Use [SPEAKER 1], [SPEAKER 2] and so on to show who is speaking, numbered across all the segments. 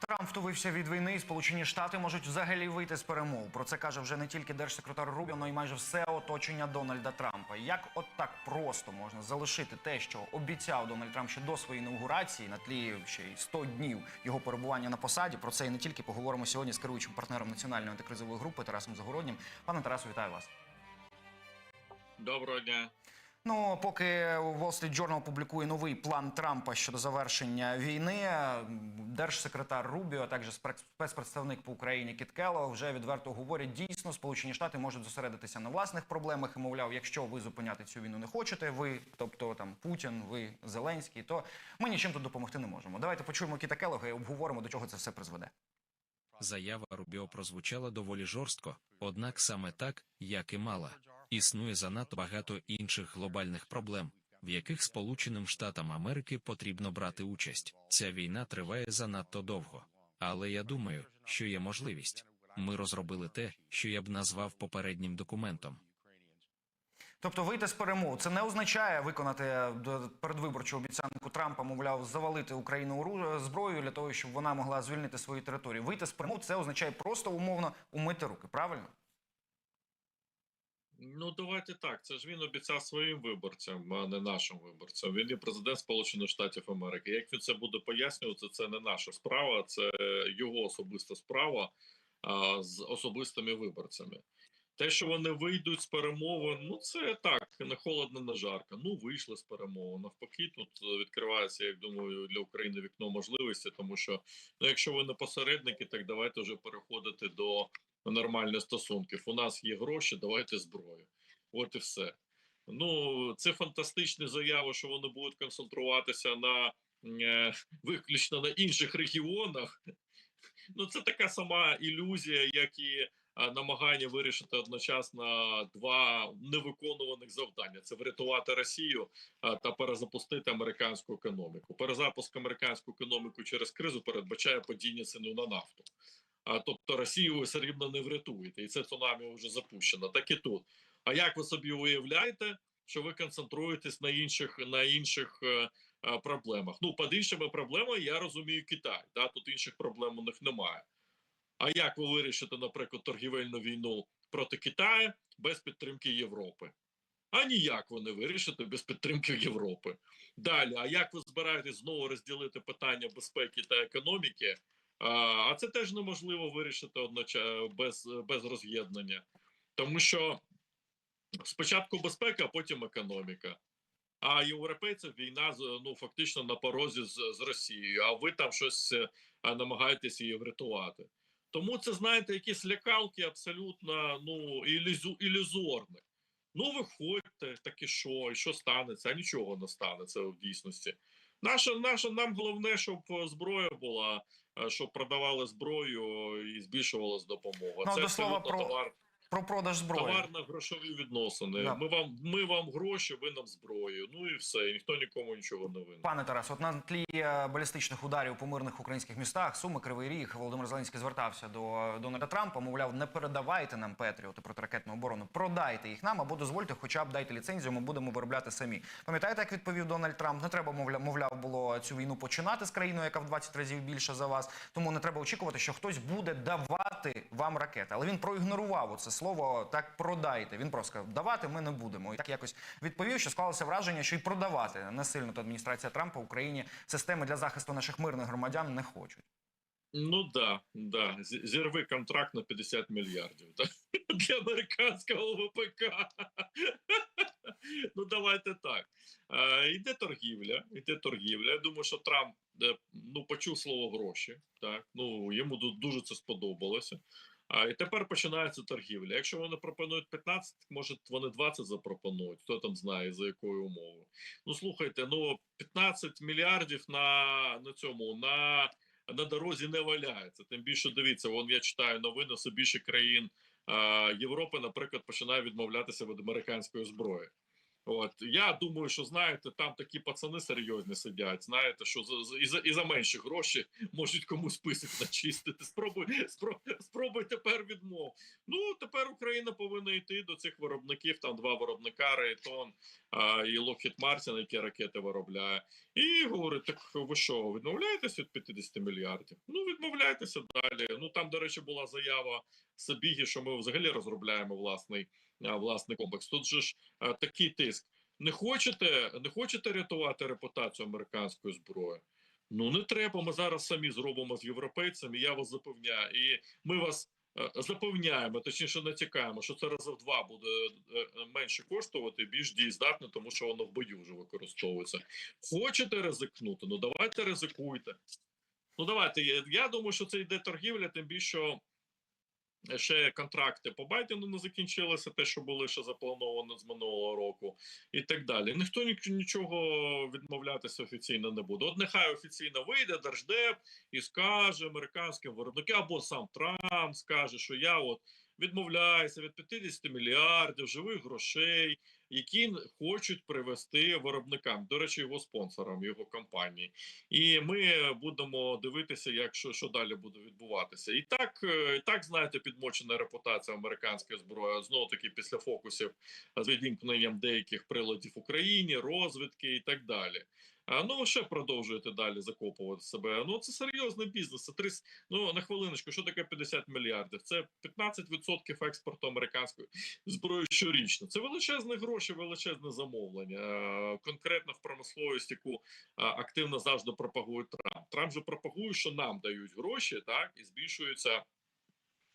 [SPEAKER 1] Трамп втовився від війни, і Сполучені Штати можуть взагалі вийти з перемов. Про це каже вже не тільки держсекретар Рубіо, але й майже все оточення Дональда Трампа. Як от так просто можна залишити те, що обіцяв Дональд Трамп ще до своєї інаугурації, на тлі ще й 100 днів його перебування на посаді. Про це і не тільки поговоримо сьогодні з керуючим партнером національної антикризової групи Тарасом Загороднім. Пане Тарасу, вітаю вас.
[SPEAKER 2] Доброго дня.
[SPEAKER 1] Ну, поки Wall Street Journal публікує новий план Трампа щодо завершення війни, держсекретар Рубіо, а також спец- спецпредставник по Україні Кіт Келлог вже відверто говорять, дійсно Сполучені Штати можуть зосередитися на власних проблемах. І мовляв, якщо ви зупиняти цю війну не хочете, ви, тобто там Путін, ви Зеленський, то ми нічим тут допомогти не можемо. Давайте почуємо Кіта Келлога і обговоримо до чого це все призведе.
[SPEAKER 3] Заява Рубіо прозвучала доволі жорстко, однак саме так, як і мала. Існує занадто багато інших глобальних проблем, в яких Сполученим Штатам Америки потрібно брати участь. Ця війна триває занадто довго. Але я думаю, що є можливість. Ми розробили те, що я б назвав попереднім документом.
[SPEAKER 1] Тобто вийти з перемов це не означає виконати е, передвиборчу обіцянку Трампа, мовляв, завалити Україну ору- зброєю для того, щоб вона могла звільнити свої території. Вийти з перемов це означає просто умовно умити руки. Правильно?
[SPEAKER 2] Ну давайте так. Це ж він обіцяв своїм виборцям, а не нашим виборцям. Він є президент Сполучених Штатів Америки. Як він це буде пояснювати, це не наша справа, це його особиста справа а, з особистими виборцями. Те, що вони вийдуть з перемовин, ну це так, не холодно, не жарко. Ну вийшли з перемовин. Навпаки, тут відкривається, як думаю, для України вікно можливості, тому що ну, якщо ви не посередники, так давайте вже переходити до нормальних стосунків. У нас є гроші, давайте зброю. От і все. Ну, це фантастичні заяви, що вони будуть концентруватися на е, виключно на інших регіонах. Ну, це така сама ілюзія, як і намагання вирішити одночасно два невиконуваних завдання: це врятувати Росію та перезапустити американську економіку. Перезапуск американську економіку через кризу передбачає падіння ціни на нафту. Тобто Росію ви все рівно не врятуєте, і це цунамі вже запущено. Так і тут. А як ви собі уявляєте, що ви концентруєтесь на інших на інших е, е, проблемах? Ну, під іншими проблемами я розумію Китай. Да? Тут інших проблем у них немає. А як ви вирішите, наприклад, торгівельну війну проти Китаю без підтримки Європи? А ніяк ви не вирішите без підтримки Європи. Далі, а як ви збираєтесь знову розділити питання безпеки та економіки? А, це теж неможливо вирішити одночасно без, без роз'єднання, тому що спочатку безпека, а потім економіка. А європейців війна ну фактично на порозі з, з Росією. А ви там щось е, намагаєтесь її врятувати. Тому це знаєте, якісь лякалки абсолютно ну ілюзу, ілюзорні. Ну, виходьте, так і що, і що станеться? А нічого не станеться в дійсності. Наша, наша нам головне, щоб е, зброя була, щоб продавали зброю і збільшувалась допомога.
[SPEAKER 1] Ну,
[SPEAKER 2] це
[SPEAKER 1] до слова про
[SPEAKER 2] товар,
[SPEAKER 1] Про продаж зброї.
[SPEAKER 2] товарно-грошові відносини.
[SPEAKER 1] Да.
[SPEAKER 2] Ми вам ми вам гроші, ви нам зброю. Ну і все. І ніхто нікому нічого не винен.
[SPEAKER 1] Пане Тарас, от на тлі е, балістичних ударів по мирних українських містах, Суми, Кривий Ріг, Володимир Зеленський звертався до Дональда Трампа. Мовляв, не передавайте нам Петріоти протиракетну оборону, продайте їх нам або дозвольте, хоча б дайте ліцензію, ми будемо виробляти самі. Пам'ятаєте, як відповів Дональд Трамп? Не треба, мовляв, мовляв, було цю війну починати з країною, яка в 20 разів більше за вас. Тому не треба очікувати, що хтось буде давати вам ракети. Але він проігнорував це слово так продайте. Він просто сказав, давати ми не будемо. І так якось відповів, що склалося враження, що й продавати не сильно та адміністрація Трампа Україні системи для захисту наших мирних громадян не хочуть.
[SPEAKER 2] Ну да, да. Зірви контракт на 50 мільярдів да? для американського ВПК. ну давайте так. Е, Іде торгівля, іде торгівля. Я думаю, що Трамп е, ну, почув слово гроші. Так? Ну, йому дуже це сподобалося. І тепер починається торгівля. Якщо вони пропонують 15, може вони 20 запропонують. Хто там знає за якою умовою. Ну слухайте, ну 15 мільярдів на, на цьому на на дорозі не валяється. Тим більше дивіться, вон я читаю новини, все більше країн Європи, наприклад, починає відмовлятися від американської зброї. От я думаю, що знаєте, там такі пацани серйозні сидять. Знаєте, що за, і, за, і за менші гроші можуть комусь список начистити. Спробуй, спро, спробуй тепер відмов. Ну тепер Україна повинна йти до цих виробників. Там два виробника Рейтон а, і Lockheed Martin, які ракети виробляє, і говорить: так ви що, відмовляєтесь від 50 мільярдів? Ну відмовляйтеся далі. Ну там, до речі, була заява Сабігі, що ми взагалі розробляємо власний, а, власний комплекс. Тут же ж такий тиск. Не хочете, не хочете рятувати репутацію американської зброї? Ну не треба. Ми зараз самі зробимо з європейцями. Я вас запевняю, і ми вас е, запевняємо, точніше натякаємо, що це рази два буде е, е, менше коштувати, більш дієздатне, тому що воно в бою вже використовується. Хочете ризикнути? Ну давайте ризикуйте. Ну давайте. Я думаю, що це йде торгівля, тим більше. Ще контракти по Байдену не закінчилися, те, що були ще заплановано з минулого року, і так далі. Ніхто ні- нічого відмовлятися офіційно не буде. От нехай офіційно вийде Держдеп і скаже американським виробникам, або сам Трамп скаже, що я от відмовляюся від 50 мільярдів живих грошей, які хочуть привести виробникам. До речі, його спонсорам, його компанії. І ми будемо дивитися, як що, що далі буде відбуватися. І так, е, і так знаєте, підмочена репутація американської зброї знову таки після фокусів з відімкненням деяких приладів в Україні, розвідки і так далі. Ну ви ще продовжуєте далі закопувати себе. Ну це серйозний бізнес. Це 30, ну на хвилиночку, що таке 50 мільярдів? Це 15% експорту американської зброї щорічно. Це величезні гроші, величезне замовлення. Е, Конкретно в промисловість, яку активно завжди пропагує Трамп. Трамп же пропагує, що нам дають гроші, так і збільшується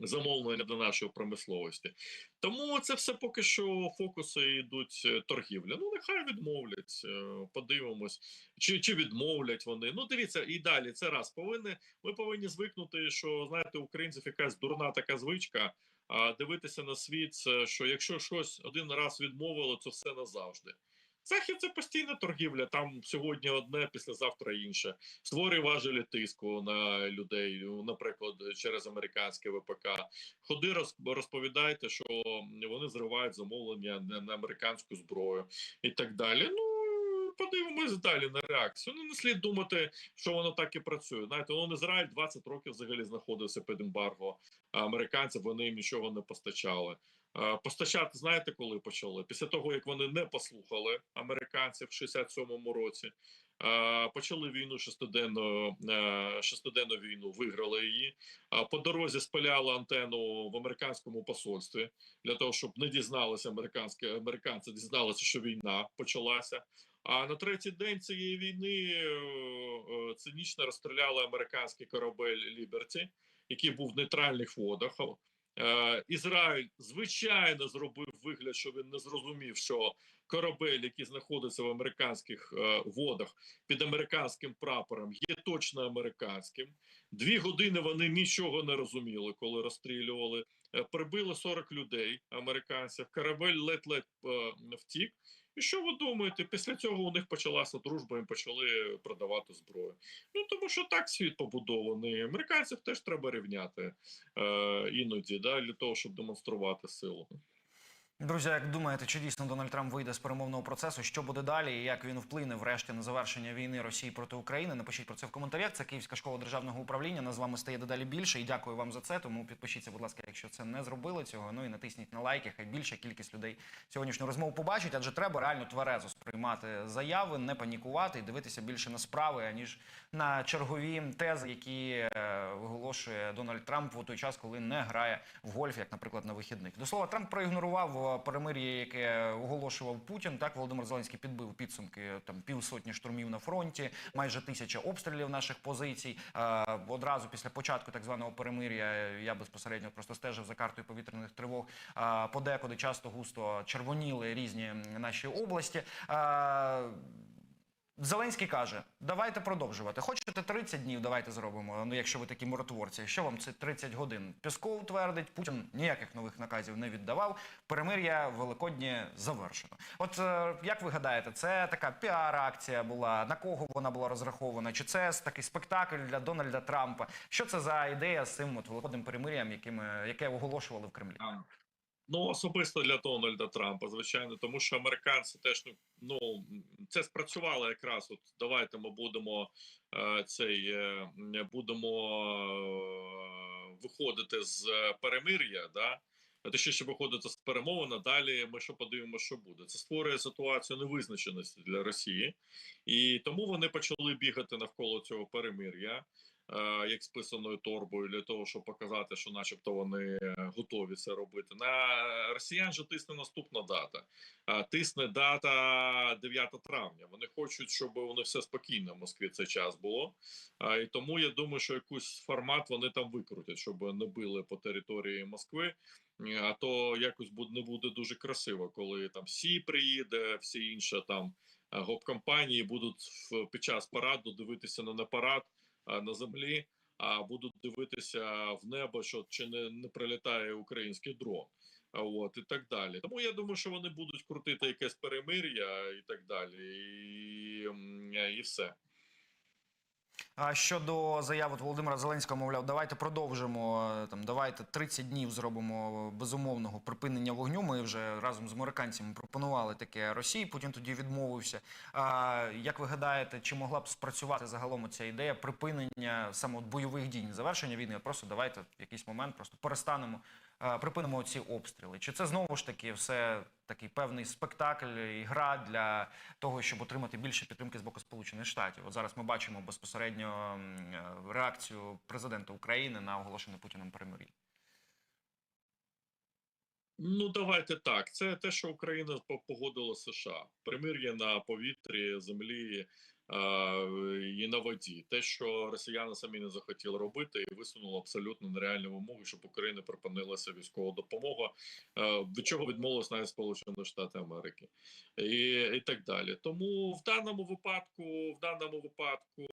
[SPEAKER 2] замовлення до нашої промисловості. Тому це все поки що фокуси йдуть е, торгівля. Ну нехай відмовлять. е, Подивимось, чи, чи відмовлять вони. Ну дивіться, і далі це раз повинні. Ми повинні звикнути, що знаєте, українців якась дурна така звичка. А дивитися на світ, що якщо щось один раз відмовило, то все назавжди. Захід це постійна торгівля. Там сьогодні одне, післязавтра інше. Створює важелі тиску на людей, ну, наприклад, через американське ВПК. Ходи роз- розповідайте, що вони зривають замовлення на, американську зброю і так далі. Ну подивимось далі на реакцію. Ну не слід думати, що воно так і працює. Знаєте, воно Ізраїль 20 років взагалі знаходився під ембарго. А американців вони їм нічого не постачали. Е, Постачати знаєте, коли почали? Після того, як вони не послухали американців в 67-му році, е, почали війну шестиденну, е, шестиденну війну, виграли її. По дорозі спиляли антенну в американському посольстві для того, щоб не дізналися американські американці, дізналися, що війна почалася. А на третій день цієї війни цинічно розстріляли американський корабель Ліберті, який був в нейтральних водах. Е, Ізраїль звичайно зробив вигляд, що він не зрозумів, що корабель, який знаходиться в американських е, водах під американським прапором, є точно американським. Дві години вони нічого не розуміли, коли розстрілювали. Е, Прибили 40 людей американців. Корабель ледь-ледь втік. І що ви думаєте? Після цього у них почалася дружба, їм почали продавати зброю. Ну тому що так світ побудований. Американців теж треба рівняти е, іноді, да, для того, щоб демонструвати силу.
[SPEAKER 1] Друзі, як думаєте, чи дійсно Дональд Трамп вийде з перемовного процесу? Що буде далі? І як він вплине врешті на завершення війни Росії проти України? Напишіть про це в коментарях. Це Київська школа державного управління. Нас з вами стає дедалі більше. І дякую вам за це. Тому підпишіться, будь ласка, якщо це не зробили цього. Ну і натисніть на лайки. Хай більша кількість людей сьогоднішню розмову побачить, адже треба реально тверезо сприймати заяви, не панікувати і дивитися більше на справи, аніж на чергові тези, які е, виголошує Дональд Трамп у той час, коли не грає в гольф, як, наприклад, на вихідних. До слова, Трамп проігнорував перемир'я, яке оголошував Путін. Так Володимир Зеленський підбив підсумки там півсотні штурмів на фронті, майже тисяча обстрілів наших позицій. Е, Одразу після початку так званого перемир'я я безпосередньо просто стежив за картою повітряних тривог. Е, Подекуди часто густо червоніли різні наші області. Е, Зеленський каже: давайте продовжувати. Хочете 30 днів, давайте зробимо. Ну, якщо ви такі миротворці, що вам це 30 годин? Пісков твердить, Путін ніяких нових наказів не віддавав. Перемир'я великоднє завершено. От е, як ви гадаєте, це така піар-акція була? На кого вона була розрахована? Чи це такий спектакль для Дональда Трампа? Що це за ідея з цим от великодним перемир'ям, яке оголошували в Кремлі?
[SPEAKER 2] Ну, особисто для Дональда Трампа, звичайно, тому що американці теж ну, ну це спрацювало якраз. От давайте ми будемо е, цей е, будемо е, виходити з перемир'я, да. Точніше виходити з перемовин, а далі ми що подивимося, що буде. Це створює ситуацію невизначеності для Росії, і тому вони почали бігати навколо цього перемир'я як списаною торбою для того, щоб показати, що, начебто, вони е, готові це робити. На росіян же тисне наступна дата. Е, Тисне дата 9 травня. Вони хочуть, щоб вони все спокійно в Москві цей час було. Е, І тому я думаю, що якийсь формат вони там викрутять, щоб не били по території Москви. Е, А то якось буде не буде дуже красиво, коли там Сі приїде, всі інші там е, гоп-компанії будуть під час параду дивитися на парад на землі, а будуть дивитися в небо, що чи не, не прилітає український дрон. От і так далі. Тому я думаю, що вони будуть крутити якесь перемир'я і так далі, і, і все.
[SPEAKER 1] А щодо заяви Володимира Зеленського, мовляв, давайте продовжимо е, там, давайте 30 днів зробимо безумовного припинення вогню. Ми вже разом з американцями пропонували таке Росії. Путін тоді відмовився. А як ви гадаєте, чи могла б спрацювати загалом ця ідея припинення саме от бойових дій, завершення війни? Просто давайте в якийсь момент просто перестанемо, е, припинимо ці обстріли. Чи це знову ж таки все такий певний спектакль і гра для того, щоб отримати більше підтримки з боку Сполучених Штатів. От зараз ми бачимо безпосередньо е, реакцію президента України на оголошене Путіним перемир'я.
[SPEAKER 2] Ну, давайте так. Це те, що Україна погодила США. Примир'я на повітрі, землі і на воді. Те, що росіяни самі не захотіли робити, і висунуло абсолютно нереальні вимоги, щоб Україна припинилася військова допомога, від чого відмовились навіть Сполучені Штати Америки, і, і так далі. Тому в даному випадку, в даному випадку,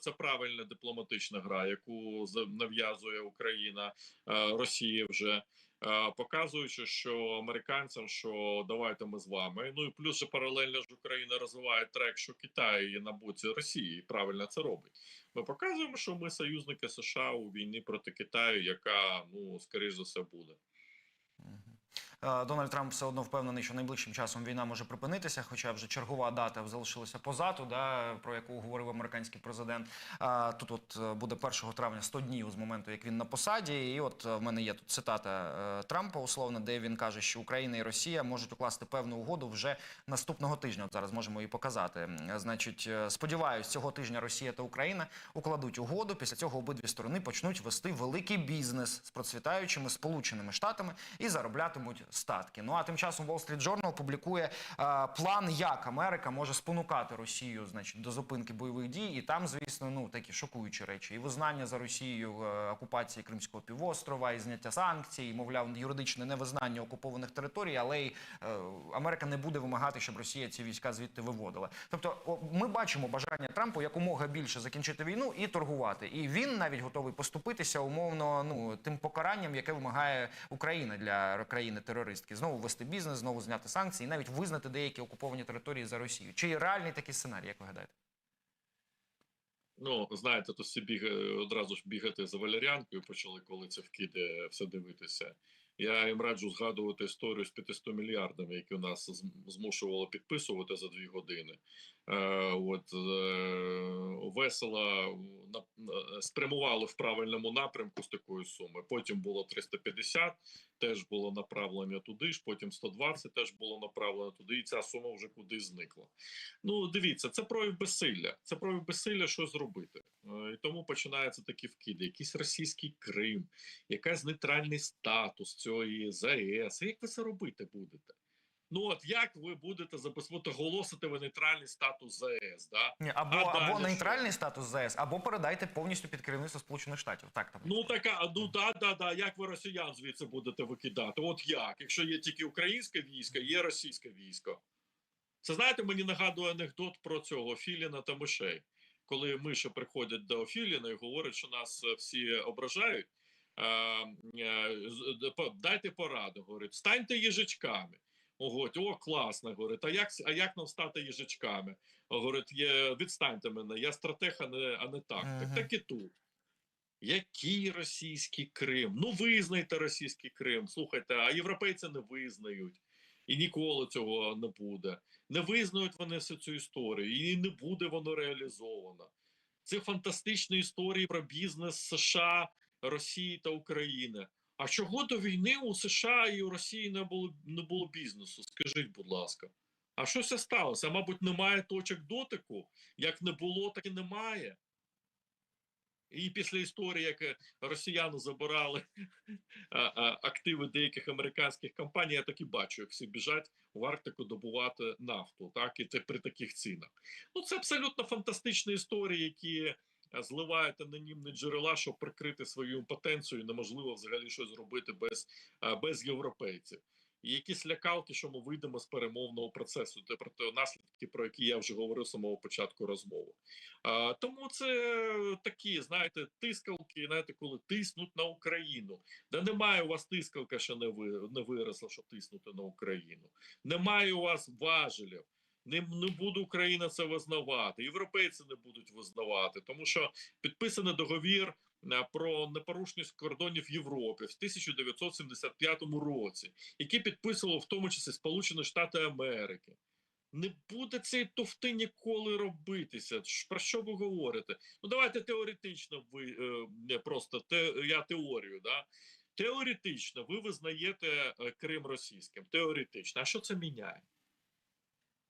[SPEAKER 2] це правильна дипломатична гра, яку нав'язує Україна а, Росії вже. Е, показуючи, що американцям, що давайте ми з вами. Ну і плюс ще паралельно ж Україна розвиває трек, що Китай є на боці Росії, і правильно це робить. Ми показуємо, що ми союзники США у війні проти Китаю, яка ну скоріш за все буде.
[SPEAKER 1] Е, Дональд Трамп все одно впевнений, що найближчим часом війна може припинитися, хоча вже чергова дата залишилася позаду, да, про яку говорив американський президент. А, Тут от е, буде 1 травня 100 днів з моменту, як він на посаді. І от е, в мене є тут цитата е, Трампа, условно, де він каже, що Україна і Росія можуть укласти певну угоду вже наступного тижня. От зараз можемо її показати. Значить, е, сподіваюсь, цього тижня Росія та Україна укладуть угоду. Після цього обидві сторони почнуть вести великий бізнес з процвітаючими сполученими штатами і зароблятимуть статки. Ну а тим часом Wall Street Journal публікує е, план, як Америка може спонукати Росію, значить, до зупинки бойових дій. І там, звісно, ну такі шокуючі речі: і визнання за Росією е, окупації Кримського півострова, і зняття санкцій, і, мовляв, юридичне невизнання окупованих територій, але й е, Америка не буде вимагати, щоб Росія ці війська звідти виводила. Тобто, ми бачимо бажання Трампу якомога більше закінчити війну і торгувати. І він навіть готовий поступитися умовно ну тим покаранням, яке вимагає Україна для країни терористки. Знову вести бізнес, знову зняти санкції, і навіть визнати деякі окуповані території за Росію. Чи є реальний такий сценарій, як ви гадаєте?
[SPEAKER 2] Ну знаєте, то всі біга одразу ж бігати за валеріанкою почали, коли це вкиде все дивитися. Я їм раджу згадувати історію з 500 мільярдами, які нас зм- змушувало підписувати за дві години. Е, от е, весело на- спрямували в правильному напрямку з такої суми. Потім було 350, теж було направлення туди ж. Потім 120 теж було направлено туди, і ця сума вже кудись зникла. Ну, дивіться, це прояв безсилля. Це прояв безсилля, що зробити. Е, І тому починаються такі вкиди. Якийсь російський Крим, якийсь нейтральний статус цієї ЗАЕС. Як ви це робити будете? Ну от як ви будете забезпечити оголосити ви нейтральний статус ЗАЕС? Да?
[SPEAKER 1] Ні, або,
[SPEAKER 2] А далі
[SPEAKER 1] або
[SPEAKER 2] що?
[SPEAKER 1] нейтральний статус ЗС, або передайте повністю під керівництво Сполучених Штатів. Так там
[SPEAKER 2] Ну така, ну да, да, да. Як ви росіян звідси будете викидати? От як? Якщо є тільки українське військо, є російське військо. Це знаєте, мені нагадує анекдот про цього Філіна та мишей. Коли миші приходять до Філіна і говорять, що нас е, всі ображають. е, е, Дайте пораду, говорить, станьте їжачками. Говорить, о, класно, говорить, а як, а як нам стати їжачками? Говорить, є, відстаньте мене, я стратег, а не, а не тактик.
[SPEAKER 1] Мгм.
[SPEAKER 2] Так і тут. Який російський Крим? Ну, визнайте російський Крим. Слухайте, а європейці не визнають. І ніколи цього не буде. Не визнають вони всю цю історію, і не буде воно реалізовано. Це фантастичні історії про бізнес США, Росії та України. А чого до війни у США і у Росії не було не було бізнесу? Скажіть, будь ласка. А що це сталося? Мабуть, немає точок дотику. Як не було, так і немає. І після історії, як е, росіяни забирали активи деяких американських компаній, я так і бачу, як всі біжать в Арктику добувати нафту, так і це при таких цінах. Ну це абсолютно фантастичні історії, які зливають анонімні джерела, щоб прикрити свою імпотенцію. Неможливо взагалі щось зробити без, е, без європейців. І якісь лякалки, що ми вийдемо з перемовного процесу, це про те наслідки, про які я вже говорив з самого початку розмови. А, тому це такі, знаєте, тискалки, знаєте, коли тиснуть на Україну. Да немає у вас тискалка, що не ви не виросла, щоб тиснути на Україну. Немає у вас важелів. Не, не буде Україна це визнавати. Європейці не будуть визнавати, тому що підписаний договір е, про непорушність кордонів Європи в 1975 році, який підписував в тому числі Сполучені Штати Америки. Не буде цієї туфти ніколи робитися. Про що ви говорите? Ну давайте теоретично ви е, не просто те, я теорію, да. Теоретично ви визнаєте е, Крим російським. Теоретично. А що це міняє?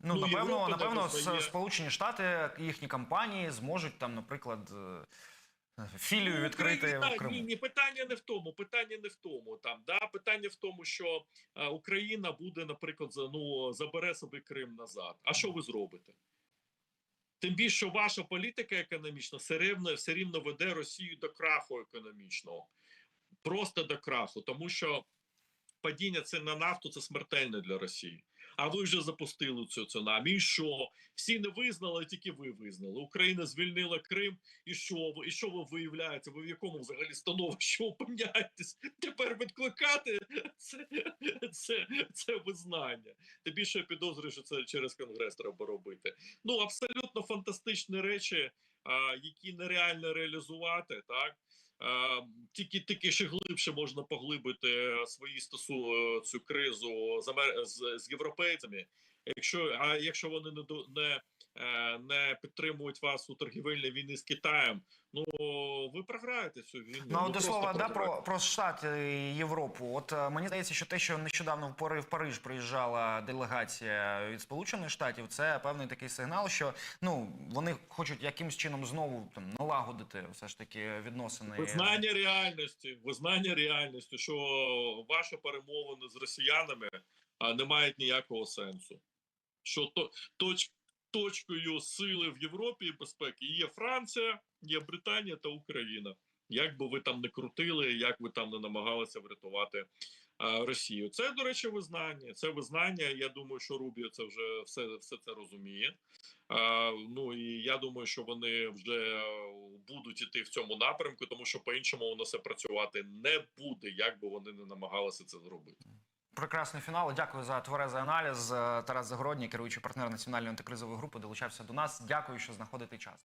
[SPEAKER 1] Ну,
[SPEAKER 2] Ну,
[SPEAKER 1] напевно,
[SPEAKER 2] Європа
[SPEAKER 1] напевно,
[SPEAKER 2] визнає.
[SPEAKER 1] Сполучені Штати, їхні компанії зможуть там, наприклад, е, філію
[SPEAKER 2] Ну,
[SPEAKER 1] відкрити
[SPEAKER 2] Україна-
[SPEAKER 1] в Криму.
[SPEAKER 2] Ні, ні, питання не в тому. Питання не в тому. Там да питання в тому, що е, Україна буде, наприклад, за- ну забере собі Крим назад. А що ви зробите? Тим більше, що ваша політика економічна все рівно, все рівно веде Росію до краху економічного, просто до краху, тому що падіння цін на нафту це смертельне для Росії. А ви вже запустили цю цунамі. І що? Всі не визнали, тільки ви визнали. Україна звільнила Крим. І що ви? І що ви виявляєте? Ви в якому взагалі становищі опиняєтесь? Тепер відкликати це, це, це визнання. Тим більше підозрюю, що це через конгрес треба робити. Ну абсолютно фантастичні речі, які нереально реалізувати, так. Е, Тільки тільки ще глибше можна поглибити е, свої стосу е, цю кризу з, з, з європейцями. Якщо а якщо вони не не, не підтримують вас у торгівельній війні з Китаєм, ну ви програєте цю війну.
[SPEAKER 1] Ну, от до слова, да, про, про Штати і Європу. От е, мені здається, що те, що нещодавно в Пари- в Париж приїжджала делегація від Сполучених Штатів, це певний такий сигнал, що ну вони хочуть якимось чином знову там налагодити все ж таки відносини.
[SPEAKER 2] Визнання реальності, визнання реальності, що ваші перемовини з росіянами не мають ніякого сенсу. Що то, точ, точкою сили в Європі і безпеки є Франція, є Британія та Україна. Як би ви там не крутили, як ви там не намагалися врятувати а, Росію. Це, до речі, визнання. Це визнання. Я думаю, що Рубіо це вже все, все це розуміє. А, ну і я думаю, що вони вже будуть іти в цьому напрямку, тому що по-іншому воно все працювати не буде, як би вони не намагалися це зробити.
[SPEAKER 1] Прекрасний фінал. Дякую за тверезий аналіз. Е, Тарас Загородній, керуючий партнер національної антикризової групи, долучався до нас. Дякую, що знаходите час.